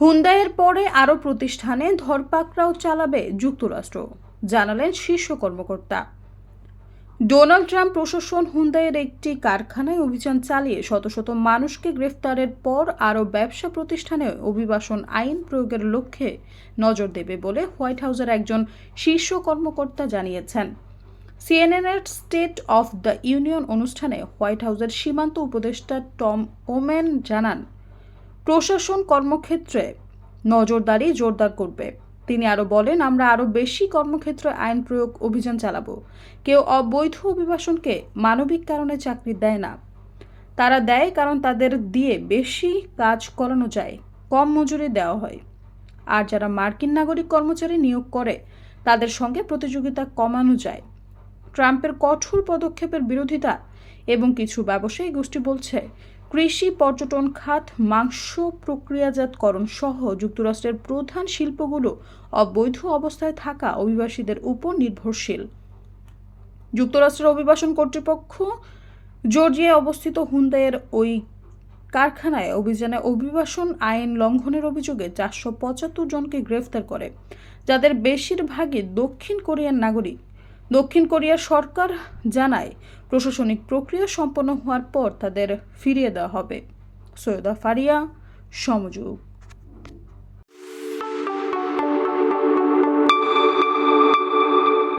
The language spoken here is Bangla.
হুন্দাইয়ের পরে আরও প্রতিষ্ঠানে ধরপাকড়াও চালাবে যুক্তরাষ্ট্র, জানালেন শীর্ষ কর্মকর্তা। ডোনাল্ড ট্রাম্প প্রশাসন হুন্দাইয়ের একটি কারখানায় অভিযান চালিয়ে শত শত মানুষকে গ্রেফতারের পর আরও ব্যবসা প্রতিষ্ঠানে অভিবাসন আইন প্রয়োগের লক্ষ্যে নজর দেবে বলে হোয়াইট হাউসের একজন শীর্ষ কর্মকর্তা জানিয়েছেন। সিএনএনের স্টেট অফ দ্য ইউনিয়ন অনুষ্ঠানে হোয়াইট হাউসের সীমান্ত উপদেষ্টা টম ওমেন জানান প্রশাসন কর্মক্ষেত্রে নজরদারি জোরদার করবে। তিনি আরও বলেন, আমরা আরও বেশি কর্মক্ষেত্রে আইন প্রয়োগ অভিযান চালাবো। কেউ অবৈধ অভিবাসনকে মানবিক কারণে চাকরি দেয় না। তারা দেয় কারণ তাদের দিয়ে বেশি কাজ করানো যায়, কম মজুরি দেওয়া হয়। আর যারা মার্কিন নাগরিক কর্মচারী নিয়োগ করে, তাদের সঙ্গে প্রতিযোগিতা কমানো যায়। ট্রাম্পের কঠোর পদক্ষেপের বিরোধিতা এবং কিছু ব্যবসায়ী গোষ্ঠী বলছে, কৃষি, পর্যটন খাত, মাংস প্রক্রিয়াজাতকরণ সহ যুক্তরাষ্ট্রের প্রধান শিল্পগুলো অবৈধ অবস্থায় থাকা অভিবাসীদের উপর নির্ভরশীল। যুক্তরাষ্ট্রের অভিবাসন কর্তৃপক্ষ জর্জিয়ায় অবস্থিত হুন্দাইয়ের ওই কারখানায় অভিযানে অভিবাসন আইন লঙ্ঘনের অভিযোগে চারশো পঁচাত্তর জনকে গ্রেফতার করে। যাদের বেশিরভাগই দক্ষিণ কোরিয়ার নাগরিক। দক্ষিণ কোরিয়ার সরকার জানায়, প্রশাসনিক প্রক্রিয়া সম্পন্ন হওয়ার পর তাদের ফিরিয়ে দেওয়া হবে। সৈয়দা ফারিয়া সমযোগ